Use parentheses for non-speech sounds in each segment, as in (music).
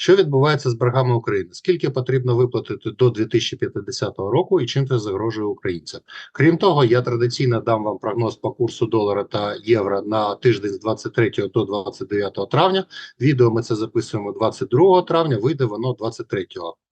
Що відбувається з боргами України? Скільки потрібно виплатити до 2050 року і чим це загрожує українцям? Крім того, я традиційно дам вам прогноз по курсу долара та євро на тиждень з 23 до 29 травня. Відео ми це записуємо 22 травня. Вийде воно 23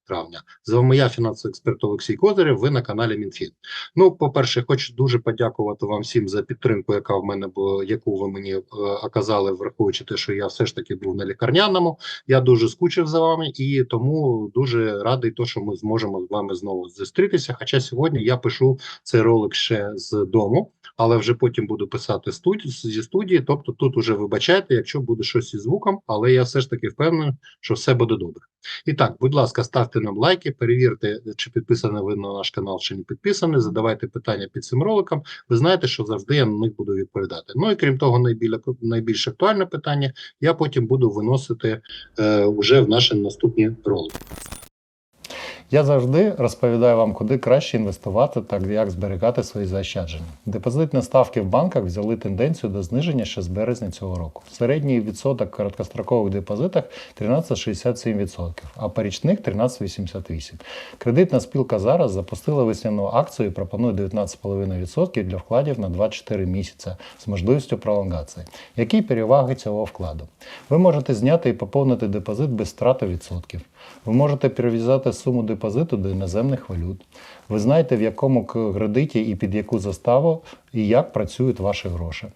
травня. З вами я, фінансовий експерт Олексій Козирєв, ви на каналі МінФін. Ну, по-перше, хочу дуже подякувати вам всім за підтримку, яка в мене була, яку ви мені е, оказали, враховуючи те, що я все ж таки був на лікарняному. Я дуже скучив за вами і тому дуже радий, то, що ми зможемо з вами знову зустрітися. Хоча сьогодні я пишу цей ролик ще з дому, але вже потім буду писати студії зі студії. Тобто, тут уже вибачайте, якщо буде щось із звуком, але я все ж таки впевнений, що все буде добре. І так, будь ласка, ставте нам лайки, перевірте, чи підписані ви на наш канал, чи не підписані. Задавайте питання під цим роликом. Ви знаєте, що завжди я на них буду відповідати. Ну і крім того, найбільш, найбільш актуальне питання я потім буду виносити е, вже в наші наступні ролики. Я завжди розповідаю вам, куди краще інвестувати та як зберігати свої заощадження. Депозитні ставки в банках взяли тенденцію до зниження ще з березня цього року. Середній відсоток короткострокових депозитах 13,67%, а по річних 13,88%. Кредитна спілка зараз запустила весняну акцію і пропонує 19,5% для вкладів на 24 місяці з можливістю пролонгації. Які переваги цього вкладу? Ви можете зняти і поповнити депозит без втрати відсотків. Ви можете перев'язати суму депозиту до іноземних валют. Ви знаєте, в якому кредиті і під яку заставу і як працюють ваші гроші.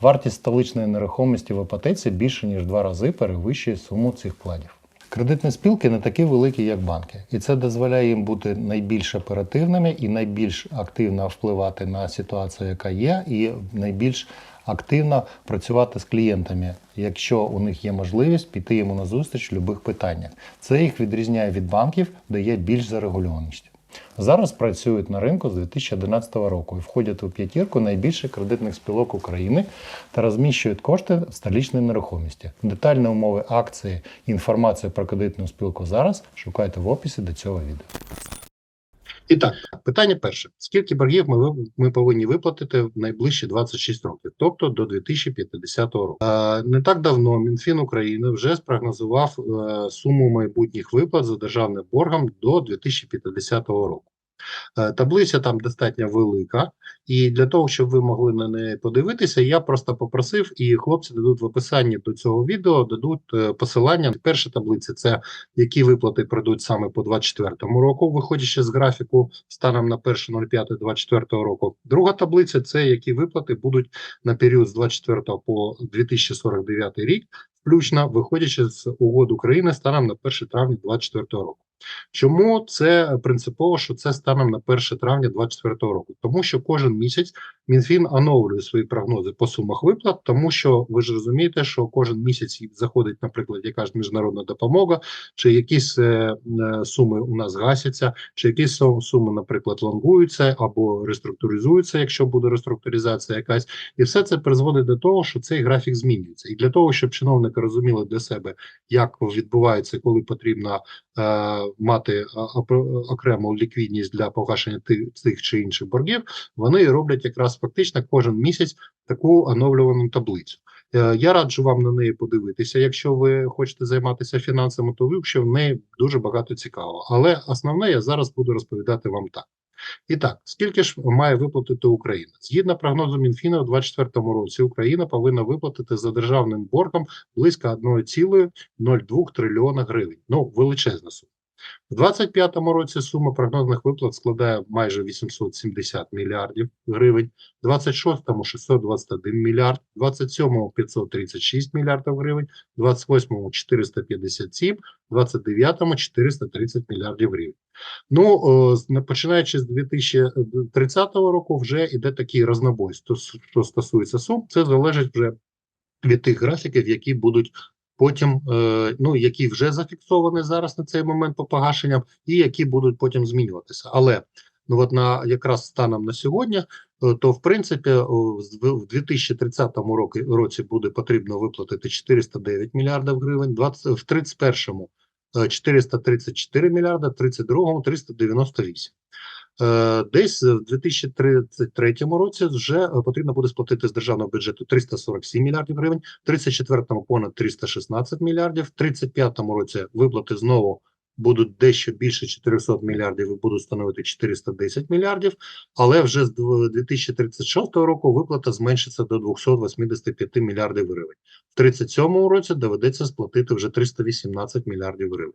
Вартість столичної нерухомості в іпотеці більше ніж два рази перевищує суму цих вкладів. Кредитні спілки не такі великі, як банки, і це дозволяє їм бути найбільш оперативними і найбільш активно впливати на ситуацію, яка є, і найбільш активно працювати з клієнтами, якщо у них є можливість піти йому на зустріч в будь-яких питаннях. Це їх відрізняє від банків, де є більш зарегульованість. Зараз працюють на ринку з 2011 року і входять у п'ятірку найбільших кредитних спілок України та розміщують кошти в столічній нерухомості. Детальні умови акції і інформацію про кредитну спілку зараз шукайте в описі до цього відео. І так, питання перше: скільки боргів ми, ми повинні виплатити в найближчі 26 років, тобто до 2050 року? Не так давно Мінфін України вже спрогнозував е, суму майбутніх виплат за державним боргом до 2050 року. Е, Таблиця там достатньо велика, і для того, щоб ви могли на неї подивитися, я просто попросив, і хлопці дадуть в описанні до цього відео, дадуть е, посилання. Перша таблиця це які виплати пройдуть саме по 2024 року, виходячи з графіку станом на 1.05.24 року. Друга таблиця це які виплати будуть на період з 24 по 2049 рік, включно виходячи з угод України станом на 1 травня 2024 року. Чому це принципово, що це стане на 1 травня 2024 року? Тому що кожен місяць Мінфін оновлює свої прогнози по сумах виплат, тому що ви ж розумієте, що кожен місяць заходить, наприклад, якась міжнародна допомога, чи якісь е, е, суми у нас гасяться, чи якісь суми, наприклад, лонгуються або реструктуризуються, якщо буде реструктуризація якась, і все це призводить до того, що цей графік змінюється. І для того, щоб чиновники розуміли для себе, як відбувається, коли потрібно е, мати а, окрему ліквідність для погашення тих, тих чи інших боргів, вони роблять якраз фактично кожен місяць таку оновлювану таблицю. Е, Я раджу вам на неї подивитися. Якщо ви хочете займатися фінансами, то вивчив в неї дуже багато цікавого. Але основне я зараз буду розповідати вам так. І так, скільки ж має виплатити Україна? Згідно прогнозу Мінфіна, у 2024 році Україна повинна виплатити за державним боргом близько 1,02 трильйона гривень. Ну, величезна сума. У 2025 році сума прогнозних виплат складає майже 870 мільярдів гривень, в 26-му 621 мільярд, в 27-му 536 мільярдів гривень, в 28-му 457, в 29-му 430 мільярдів гривень. Ну, о, починаючи з 2030 року вже йде такий рознобой, що стосується сум, це залежить вже від тих графіків, які будуть потім, е, ну які вже зафіксовані зараз на цей момент по погашенням, і які будуть потім змінюватися. Але ну от на якраз станом на сьогодні, е, то в принципі в в 2030 році, році буде потрібно виплатити 409 мільярдів гривень, 20, в 31-му е, 434 мільярда, в 32-му 398. Е, Десь в 2033 році вже е, потрібно буде сплатити з державного бюджету 347 мільярдів гривень, в 34-му понад 316 мільярдів, в 35-му році виплати знову будуть дещо більше 400 мільярдів і будуть становити 410 мільярдів, але вже з дв- 2036 року виплата зменшиться до 285 мільярдів гривень. В 37 році доведеться сплатити вже 318 мільярдів гривень.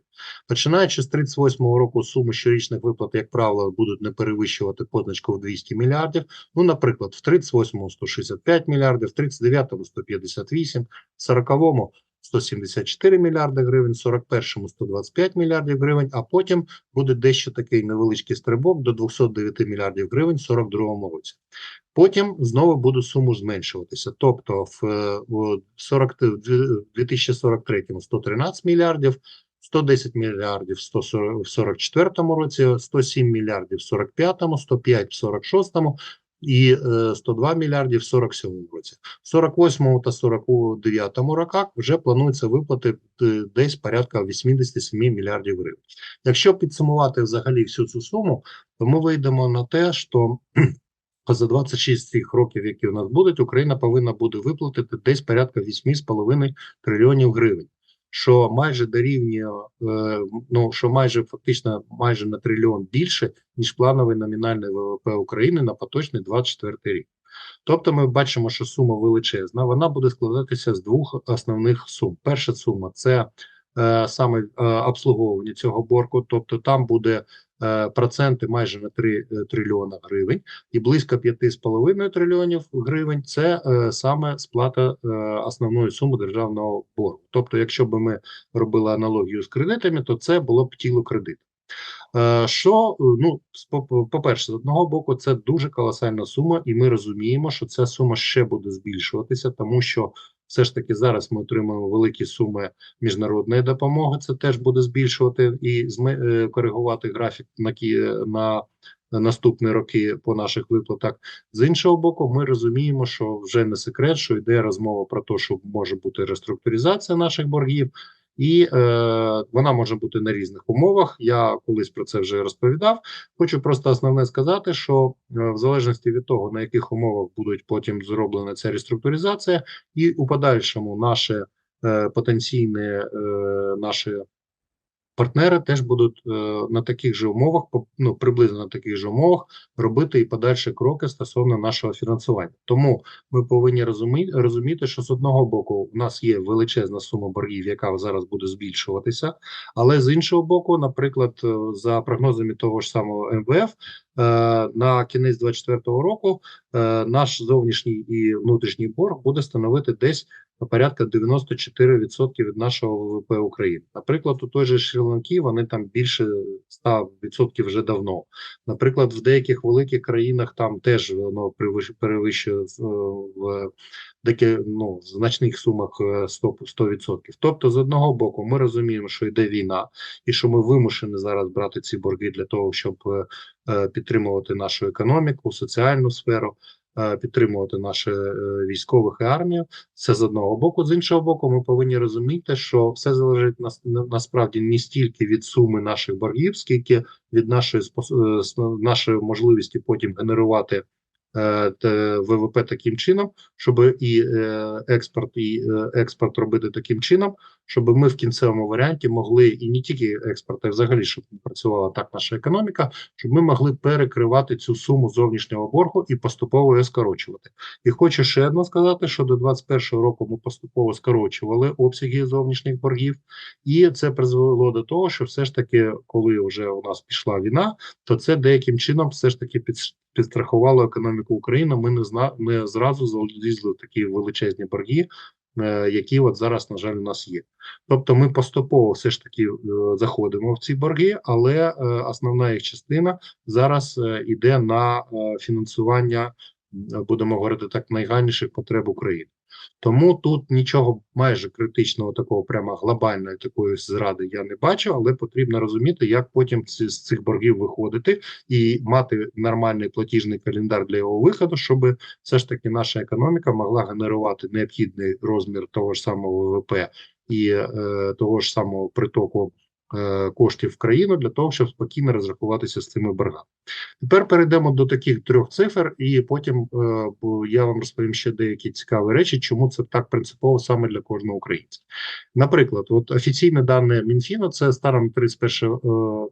Починаючи з 38 року суми щорічних виплат, як правило, будуть не перевищувати позначку в 200 мільярдів. Ну, наприклад, в 38-му 165 мільярдів, в 39-му 158, в 40-му 174 мільярди гривень, в 41-му 125 мільярдів гривень, а потім буде дещо такий невеличкий стрибок до 209 мільярдів гривень в 42-му році. Потім знову буде суму зменшуватися. Тобто в, е, в 40, в 2043 113 мільярдів, 110 мільярдів в 140 в 44 році, 107 мільярдів в 45-му, 105 в 46-му і е, 102 мільярдів в 47-му році. В 48-му та 49-му роках вже планується виплати е, десь порядка 87 мільярдів гривень. Якщо підсумувати взагалі всю цю суму, то ми вийдемо на те, що (clears throat) за 26 цих років, які у нас будуть, Україна повинна буде виплатити десь порядка 8,5 трильйонів гривень, що майже дорівнює, е, ну що майже фактично майже на трильйон більше, ніж плановий номінальний ВВП України на поточний 24 рік. Тобто ми бачимо, що сума величезна. Вона буде складатися з двох основних сум. Перша сума це саме е, обслуговування цього боргу, тобто там буде е, проценти майже на 3 трильйона гривень, і близько 5,5 трильйонів гривень це е, саме сплата е, основної суми державного боргу. Тобто, якщо б ми робили аналогію з кредитами, то це було б тіло кредиту. Е, Що е, ну спо- по-перше, з одного боку, це дуже колосальна сума, і ми розуміємо, що ця сума ще буде збільшуватися, тому що все ж таки зараз ми отримуємо великі суми міжнародної допомоги. Це теж буде збільшувати і е, коригувати графік на кі- на наступні роки по наших виплатах. З іншого боку, ми розуміємо, що вже не секрет, що йде розмова про те, що може бути реструктуризація наших боргів. І е, вона може бути на різних умовах. Я колись про це вже розповідав. Хочу просто основне сказати, що е, в залежності від того, на яких умовах будуть потім зроблена ця реструктуризація, і у подальшому наше е, потенційне е, наші партнери теж будуть е, на таких же умовах, ну приблизно на таких же умовах, робити і подальші кроки стосовно нашого фінансування. Тому ми повинні розумі, розуміти, що з одного боку у нас є величезна сума боргів, яка зараз буде збільшуватися, але з іншого боку, наприклад, е, за прогнозами того ж самого МВФ, е, на кінець 2024 року наш зовнішній і внутрішній борг буде становити десь порядка 94% від нашого ВВП України. Наприклад, у той же Шрі-Ланки вони там більше 100% вже давно. Наприклад, в деяких великих країнах там теж воно перевищ- перевищує е, в деякі, ну, значних сумах е, 100%. 100%. Тобто, з одного боку, ми розуміємо, що йде війна, і що ми вимушені зараз брати ці борги для того, щоб е, підтримувати нашу економіку, соціальну сферу. Е, Підтримувати наших військових і армію, це з одного боку. З іншого боку, ми повинні розуміти, що все залежить на, насправді не стільки від суми наших боргів, скільки від нашої е, нашої можливості потім генерувати е, ВВП таким чином, щоб і е, експорт, і е, експорт робити таким чином, щоб ми в кінцевому варіанті могли і не тільки експорт, а взагалі, щоб працювала так наша економіка, щоб ми могли перекривати цю суму зовнішнього боргу і поступово її скорочувати. І хочу ще одно сказати, що до 2021 року ми поступово скорочували обсяги зовнішніх боргів, і це призвело до того, що все ж таки, коли вже у нас пішла війна, то це деяким чином все ж таки підстрахувало економіку України. Ми не зна не зразу залізли в такі величезні борги, е, які от зараз, на жаль, у нас є. Тобто, ми поступово все ж таки е, заходимо в ці борги, але е, основна їх частина зараз іде на фінансування, будемо говорити так, найгальніших потреб України. Тому тут нічого майже критичного, такого прямо глобальної такої зради я не бачу, але потрібно розуміти, як потім ці, з цих боргів виходити і мати нормальний платіжний календар для його виходу, щоб все ж таки наша економіка могла генерувати необхідний розмір того ж самого ВВП і е, того ж самого притоку коштів в країну для того, щоб спокійно розрахуватися з цими боргами. Тепер перейдемо до таких трьох цифр, і потім е, я вам розповім ще деякі цікаві речі, чому це так принципово саме для кожного українця. Наприклад, от офіційне дане Мінфіну це станом на 31 е,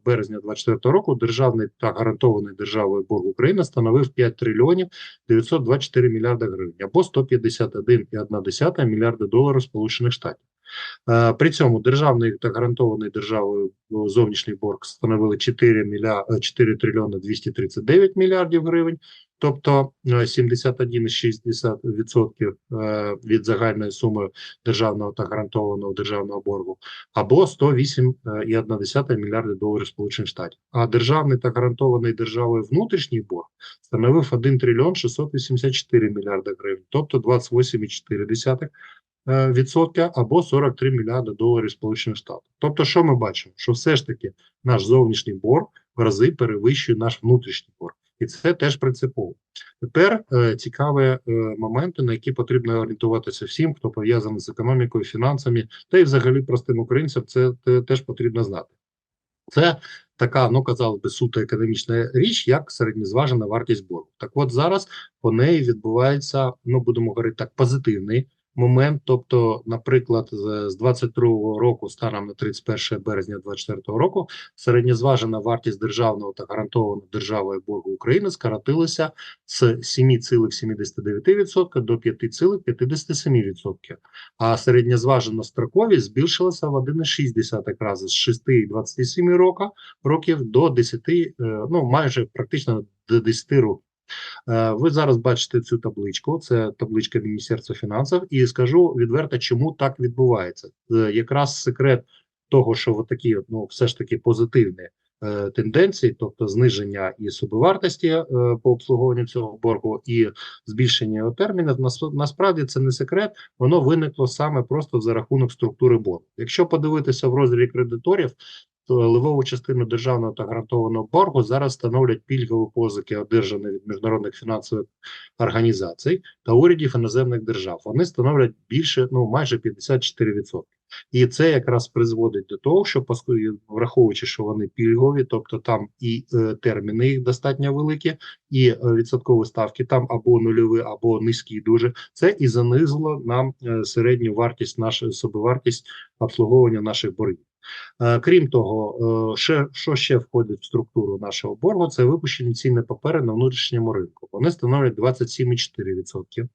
березня 2024 року державний та гарантований державою борг України становив 5 трильйонів 924 мільярда гривень або 151,1 мільярда доларів Сполучених Штатів. Е, При цьому державний та гарантований державою ну, зовнішній борг становили 4, міля... е, 4 трильйони 239 мільярдів гривень, тобто е, 71,6% е, від загальної суми державного та гарантованого державного боргу, або 108,1 мільярди доларів Сполучених Штатів. А державний та гарантований державою внутрішній борг становив 1 трильйон 684 мільярди гривень, тобто 28,4% е, відсотка або 43 мільярди доларів Сполучених Штатів. Тобто, що ми бачимо? Що все ж таки наш зовнішній борг в рази перевищує наш внутрішній борг, і це теж принципово. Тепер е, цікаві е, моменти, на які потрібно орієнтуватися всім, хто пов'язаний з економікою, фінансами, та й взагалі простим українцям, це те- теж потрібно знати. Це така, ну казалось би, суто економічна річ, як середньозважена вартість боргу. Так от зараз по неї відбувається, ну будемо говорити так, позитивний момент. Тобто, наприклад, з, з 22 року, станом на 31 березня 24 року, середньозважена вартість державного та гарантованого державою боргу України скоротилася з 7,79% до 5,57%. А середньозважена строковість збільшилася в 1,6 рази з 6,27 року, років до 10, е, ну майже практично до 10 років. Е, Ви зараз бачите цю табличку, це табличка Міністерства фінансів, і скажу відверто, чому так відбувається. Е, Якраз секрет того, що от такі, ну, все ж таки позитивні е, тенденції, тобто зниження і собівартості по обслуговуванню цього боргу, і збільшення його термінів, нас, насправді це не секрет, воно виникло саме просто за рахунок структури боргу. Якщо подивитися в розділі кредиторів, то левову частину державного та гарантованого боргу зараз становлять пільгові позики, одержані від міжнародних фінансових організацій та урядів іноземних держав. Вони становлять більше, ну майже 54%. І це якраз призводить до того, що поскольку, враховуючи, що вони пільгові, тобто там і е, терміни їх достатньо великі, і е, відсоткові ставки там або нульові, або низькі дуже. Це і занизило нам е, середню вартість нашої собівартість обслуговування наших боргів. Е, Крім того, е, ще, що ще входить в структуру нашого боргу, це випущені цінні папери на внутрішньому ринку. Вони становлять 27,4%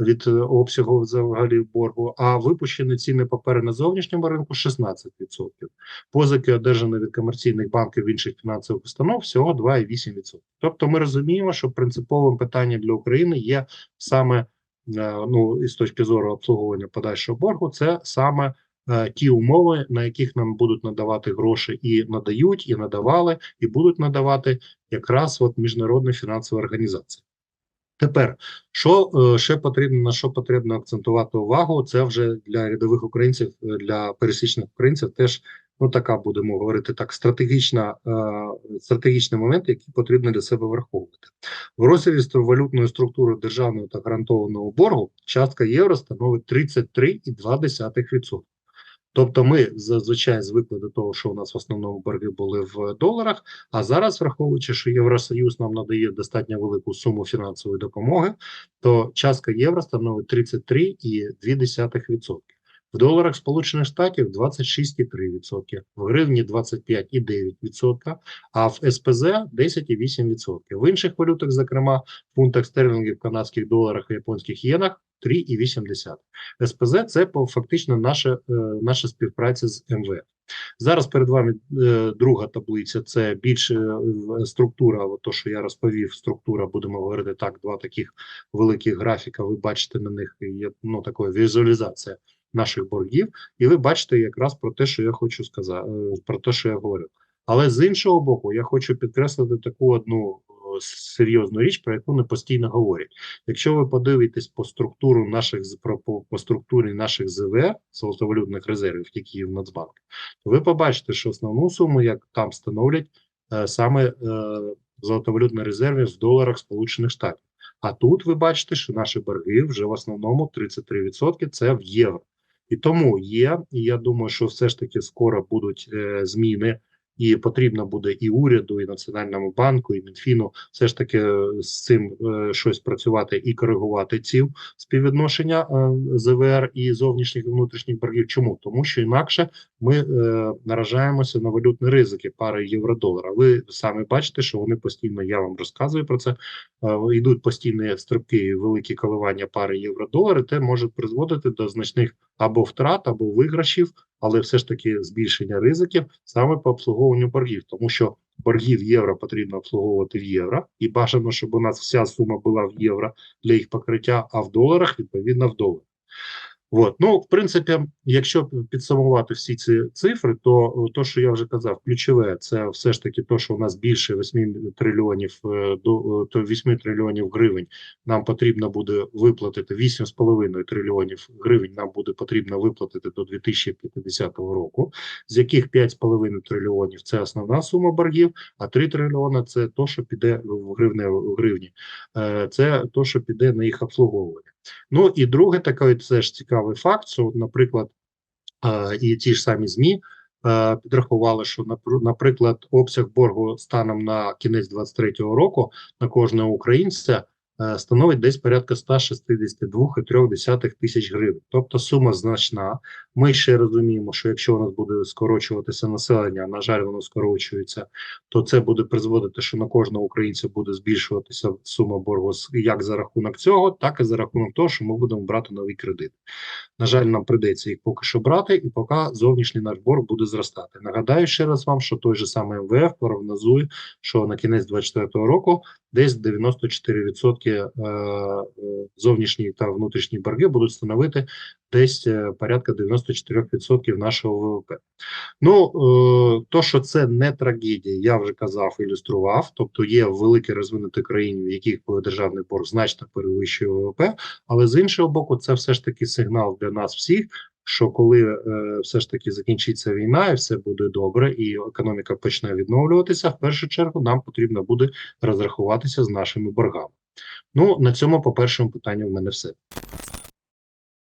від е, обсягу взагалі боргу, а випущені цінні папери на зовнішньому ринку 16%. Позики, одержані від комерційних банків інших фінансових установ, всього 2,8%. Тобто ми розуміємо, що принциповим питанням для України є саме, ну, і з точки зору обслуговування подальшого боргу, це саме ті умови, на яких нам будуть надавати гроші, і надають, і надавали, і будуть надавати якраз от міжнародні фінансові організації. Тепер, що е, ще потрібно, на що потрібно акцентувати увагу, це вже для рядових українців, е, для пересічних українців теж ну така будемо говорити так, стратегічна, е, стратегічний момент, який потрібно для себе враховувати. В стru- валютної структури державного та гарантованого боргу частка євро становить 33,2%. Тобто ми зазвичай звикли до того, що у нас в основному борги були в доларах. А зараз, враховуючи, що Євросоюз нам надає достатньо велику суму фінансової допомоги, то частка євро становить 33,2%. В доларах Сполучених Штатів 26,3%, в гривні 25,9%, а в СПЗ 10,8%. В інших валютах, зокрема, в фунтах стерлінгів, канадських доларах і японських єнах 3,8%. СПЗ це фактично наша, е, наша співпраця з МВФ. Зараз перед вами е, друга таблиця. Це більше е, структура, от то, що я розповів, структура, будемо говорити так, два таких великих графіка. Ви бачите на них є ну така візуалізація наших боргів, і ви бачите якраз про те, що я хочу сказати, про те, що я говорю. Але з іншого боку, я хочу підкреслити таку одну е, серйозну річ, про яку не постійно говорять. Якщо ви подивитесь по структуру наших по, по структурі наших ЗВР, золотовалютних резервів, які є в Нацбанку, то ви побачите, що основну суму, як там становлять е, саме е, золотовалютні резерви в доларах Сполучених Штатів. А тут ви бачите, що наші борги вже в основному 33% це в євро. І тому є, і я думаю, що все ж таки скоро будуть е, зміни, і потрібно буде і уряду, і Національному банку, і Мінфіну все ж таки е, з цим е, щось працювати і коригувати ці співвідношення е, ЗВР і зовнішніх і внутрішніх боргів. Чому? Тому що інакше ми наражаємося на валютні ризики пари євро-долара. Ви самі бачите, що вони постійно, я вам розказую про це, йдуть постійні стрибки і великі коливання пари євро-долар, те може призводити до значних або втрат, або виграшів, але все ж таки збільшення ризиків саме по обслуговуванню боргів, тому що боргів євро потрібно обслуговувати в євро, і бажано, щоб у нас вся сума була в євро для їх покриття, а в доларах відповідно в доларах. От. Ну, в принципі, якщо підсумувати всі ці цифри, то то, що я вже казав, ключове це все ж таки то, що у нас більше 8 трильйонів е, до то 8 трильйонів гривень. Нам потрібно буде виплатити 8,5 трильйонів гривень. Нам буде потрібно виплатити до 2050 року, з яких 5,5 трильйонів це основна сума боргів, а 3 трильйона це то, що піде в гривне в гривні. Е, Це то, що піде на їх обслуговування. Ну і друге, такий ж цікавий факт, що, наприклад, і ті ж самі ЗМІ підрахували, що, напр- наприклад, обсяг боргу станом на кінець 2023 року на кожного українця становить десь порядка 162,3 тисяч гривень. Тобто сума значна. Ми ще розуміємо, що якщо у нас буде скорочуватися населення, а на жаль, воно скорочується, то це буде призводити, що на кожного українця буде збільшуватися сума боргу як за рахунок цього, так і за рахунок того, що ми будемо брати нові кредити. На жаль, нам прийдеться їх поки що брати, і поки зовнішній наш борг буде зростати. Нагадаю ще раз вам, що той же самий МВФ прогнозує, що на кінець 2024 року десь 94% е, зовнішні та внутрішні борги будуть становити десь е, порядка 94% нашого ВВП. Ну, е, то, що це не трагедія, я вже казав, ілюстрував. Тобто є великі розвинуті країни, в яких державний борг значно перевищує ВВП, але з іншого боку, це все ж таки сигнал для нас всіх. Що коли е, все ж таки закінчиться війна, і все буде добре, і економіка почне відновлюватися, в першу чергу нам потрібно буде розрахуватися з нашими боргами. Ну на цьому по першому питанню в мене все.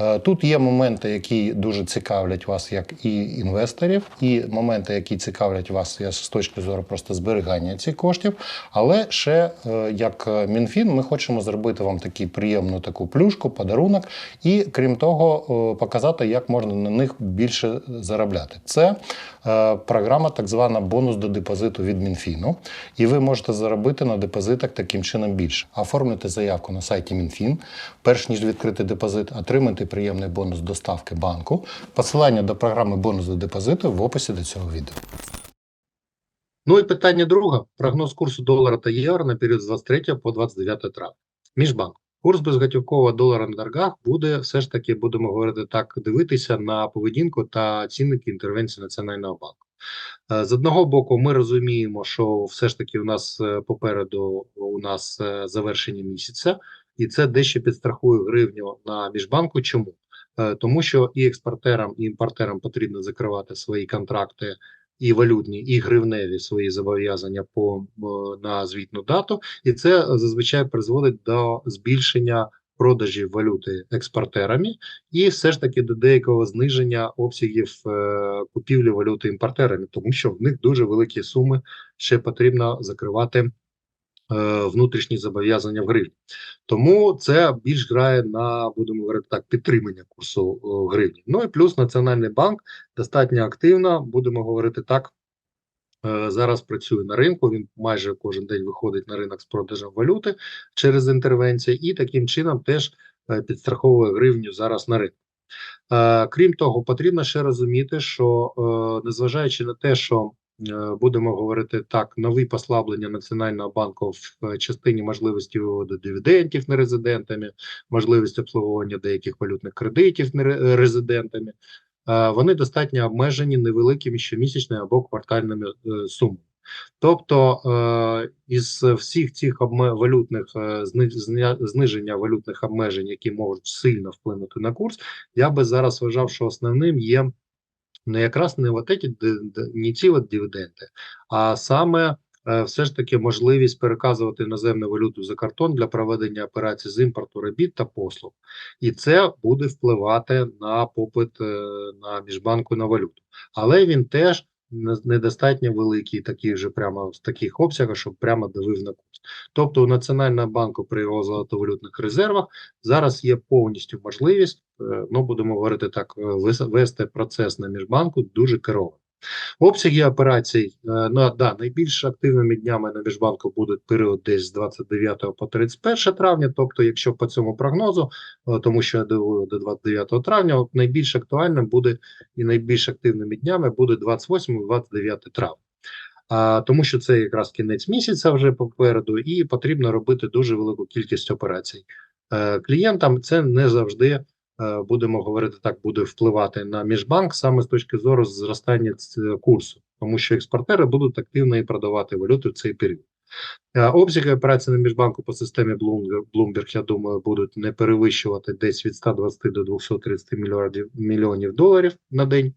Е, Тут є моменти, які дуже цікавлять вас як і інвесторів, і моменти, які цікавлять вас з точки зору просто зберігання цих коштів. Але ще е, як е, МінФін, ми хочемо зробити вам таку приємну таку плюшку, подарунок, і крім того, показати, як можна на них більше заробляти. Це програма, так звана бонус до депозиту від Мінфіну. І ви можете заробити на депозитах таким чином більше. Оформлюйте заявку на сайті Мінфін. Перш ніж відкрити депозит, приємний бонус доставки банку. Посилання до програми бонус до депозиту в описі до цього відео. Ну і питання друге: прогноз курсу долара та євро на період з 23 по 29 травня. Міжбанк. Курс безготівкового долара на торгах буде все ж таки, будемо говорити так, дивитися на поведінку та цінники інтервенції Національного банку. Е, З одного боку, ми розуміємо, що все ж таки у нас е, попереду у нас е, завершення місяця, і це дещо підстрахує гривню на міжбанку. Чому? е, тому що і експортерам, і імпортерам потрібно закривати свої контракти і валютні, і гривневі свої зобов'язання по на звітну дату, і це зазвичай призводить до збільшення продажів валюти експортерами, і все ж таки до деякого зниження обсягів е, купівлі валюти імпортерами, тому що в них дуже великі суми ще потрібно закривати внутрішні зобов'язання в гривні. Тому це більш грає на, будемо говорити так, підтримання курсу гривні. Ну і плюс Національний банк достатньо активно, будемо говорити так. е, Зараз працює на ринку. Він майже кожен день виходить на ринок з продажем валюти через інтервенції, і таким чином теж е, підстраховує гривню зараз на ринку. Е, Крім того, потрібно ще розуміти, що е, незважаючи на те, що е, будемо говорити так, нові послаблення Національного банку в е, частині можливості виводу дивідендів нерезидентами, можливість обслуговування деяких валютних кредитів е, вони достатньо обмежені невеликими щомісячними або квартальними е, сумами. Тобто е, із всіх цих валютних е, зниження валютних обмежень, які можуть сильно вплинути на курс, я би зараз вважав, що основним є не якраз не от эти, не ці от дивіденди, а саме е, все ж таки можливість переказувати іноземну валюту за картон для проведення операцій з імпорту робіт та послуг, і це буде впливати на попит е, на міжбанку на валюту, але він теж недостатньо великий, такий же прямо в таких обсягах, щоб прямо давив на курс. Тобто у Національного банку при його золотовалютних резервах зараз є повністю можливість, е, ну будемо говорити так, е, вести процес на міжбанку дуже керовано. Обсяги операцій, е, ну да, найбільш активними днями на міжбанку будуть період десь з 29 по 31 травня. Тобто, якщо по цьому прогнозу, е, тому що я дивую до 29 травня, от найбільш актуальним буде і найбільш активними днями буде 28-29 травня. А, тому що це якраз кінець місяця вже попереду, і потрібно робити дуже велику кількість операцій. Е, клієнтам це не завжди, будемо говорити так, буде впливати на міжбанк саме з точки зору зростання курсу, тому що експортери будуть активно і продавати валюту в цей період. Е, Обсяги операцій на міжбанку по системі Bloomberg, я думаю, будуть не перевищувати десь від 120 до 230 мільярдів мільйонів доларів на день.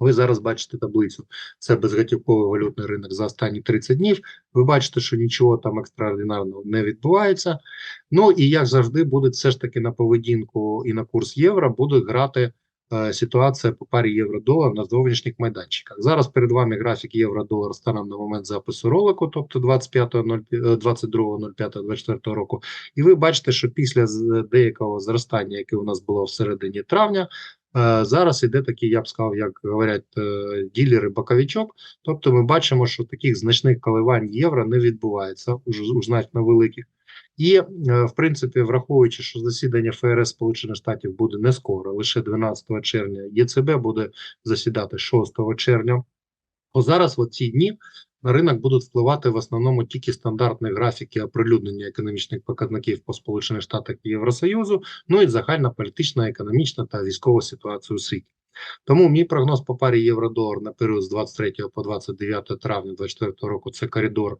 Ви зараз бачите таблицю. Це безготівковий валютний ринок за останні 30 днів. Ви бачите, що нічого там екстраординарного не відбувається. Ну і як завжди, буде все ж таки на поведінку і на курс євро буде грати е, ситуація по парі євро-долар на зовнішніх майданчиках. Зараз перед вами графік євро-долар станом на момент запису ролику, тобто 25.05, е, 22.05.24 року. І ви бачите, що після деякого зростання, яке у нас було в середині травня, Е, Зараз іде такий, я б сказав, як говорять е, ділери боковичок. Тобто ми бачимо, що таких значних коливань євро не відбувається уж, уж значно великих. І, е, в принципі, враховуючи, що засідання ФРС Сполучених Штатів буде не скоро, лише 12 червня, ЄЦБ буде засідати 6 червня. То зараз, в ці дні, на ринок будуть впливати в основному тільки стандартні графіки оприлюднення економічних показників по Сполучених Штатах і Євросоюзу, ну і загальна політична, економічна та військова ситуація у світі. Тому мій прогноз по парі євро-долар на період з 23 по 29 травня 2024 року це коридор е,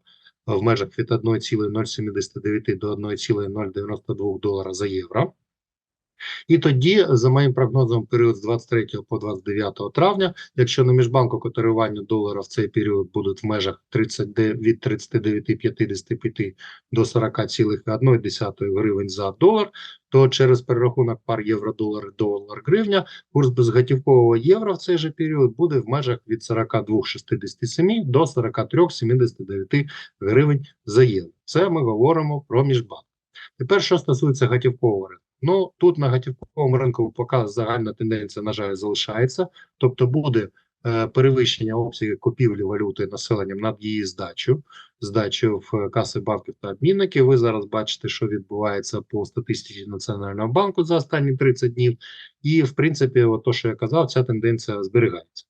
в межах від 1,079 до 1,092 долара за євро. І тоді, за моїм прогнозом, період з 23 по 29 травня, якщо на міжбанку котирування долара в цей період будуть в межах 30, від 39,55 до 40,1 гривень за долар, то через перерахунок пар євро-долар долар гривня курс безготівкового євро в цей же період буде в межах від 42,67 до 43,79 гривень за євро. Це ми говоримо про міжбанк. Тепер, що стосується готівкового ринку. Ну тут на готівковому ринку поки загальна тенденція, на жаль, залишається, тобто буде е, перевищення обсягів купівлі валюти населенням над її здачу, здачу в каси банків та обмінників. Ви зараз бачите, що відбувається по статистиці Національного банку за останні 30 днів, і в принципі, от то, що я казав, ця тенденція зберігається.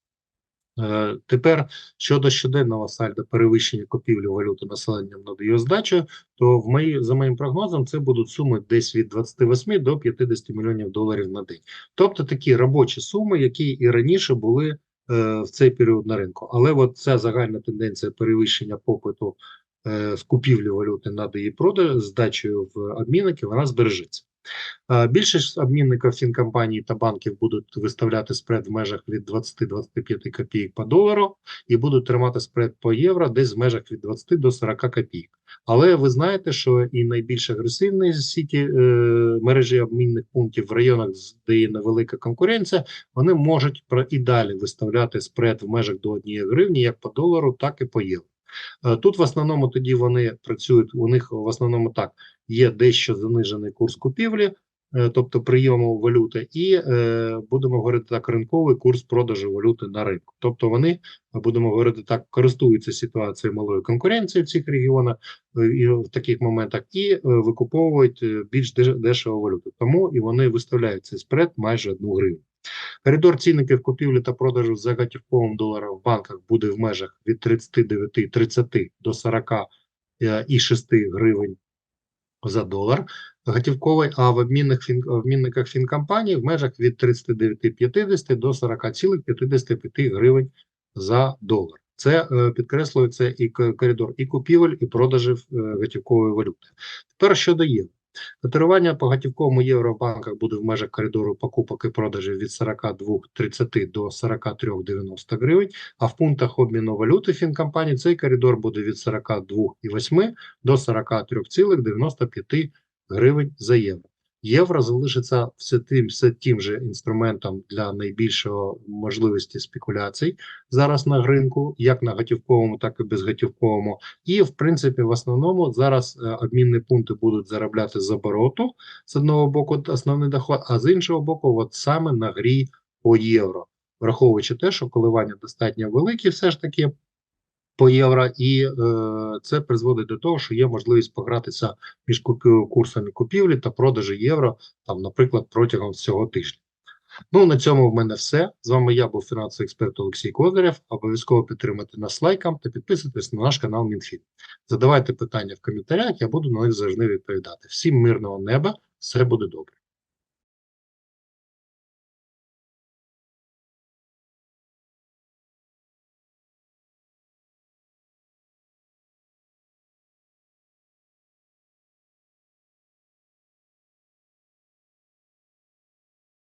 Е, Тепер щодо щоденного сальдо перевищення купівлі валюти населенням над її здачею, то в мої, за моїм прогнозом це будуть суми десь від 28 до 50 мільйонів доларів на день. Тобто такі робочі суми, які і раніше були е, в цей період на ринку. Але от ця загальна тенденція перевищення попиту е, з купівлі валюти над її продаж здачею в обмінники, вона збережеться. Більшість обмінників фінкомпаній та банків будуть виставляти спред в межах від 20-25 копійок по долару і будуть тримати спред по євро десь в межах від 20 до 40 копійок. Але ви знаєте, що і найбільш агресивні сіті е, мережі обмінних пунктів в районах, де є невелика конкуренція, вони можуть і далі виставляти спред в межах до 1 гривні як по долару, так і по євро. Е, Тут в основному тоді вони працюють, у них в основному так, є дещо занижений курс купівлі, е, тобто прийому валюти, і е, будемо говорити так, ринковий курс продажу валюти на ринку. Тобто вони, будемо говорити так, користуються ситуацією малої конкуренції в цих регіонах е, і в таких моментах, і викуповують більш деш- дешеву валюту. Тому і вони виставляють цей спред майже 1 гривню. Коридор цінників купівлі та продажу за готівковим доларом в банках буде в межах від 39 30 до 40 е, і 6 гривень за долар готівковий, а в обмінних фін, обмінниках фінкомпаній в межах від 39,50 до 40,55 гривень за долар. Це е, підкреслюється і коридор і купівель, і продажів е, готівкової валюти. Тепер щодо євро. Котирування по готівковому євро в банках буде в межах коридору покупок і продажів від 42,30 до 43,90 гривень, а в пунктах обміну валюти фінкомпаній цей коридор буде від 42,8 до 43,95 гривень за євро. Євро залишиться все тим, все тим же інструментом для найбільшого можливості спекуляцій зараз на ринку, як на готівковому, так і безготівковому. І в принципі, в основному зараз е, обмінні пункти будуть заробляти з обороту з одного боку основний доход, а з іншого боку, от саме на грі по євро, враховуючи те, що коливання достатньо великі, все ж таки по євро, і е, це призводить до того, що є можливість погратися між курсами купівлі та продажу євро, там, наприклад, протягом цього тижня. Ну, на цьому в мене все. З вами я був фінансовий експерт Олексій Козирєв. Обов'язково підтримайте нас лайком та підписуйтесь на наш канал Мінфін. Задавайте питання в коментарях, я буду на них завжди відповідати. Всім мирного неба, все буде добре.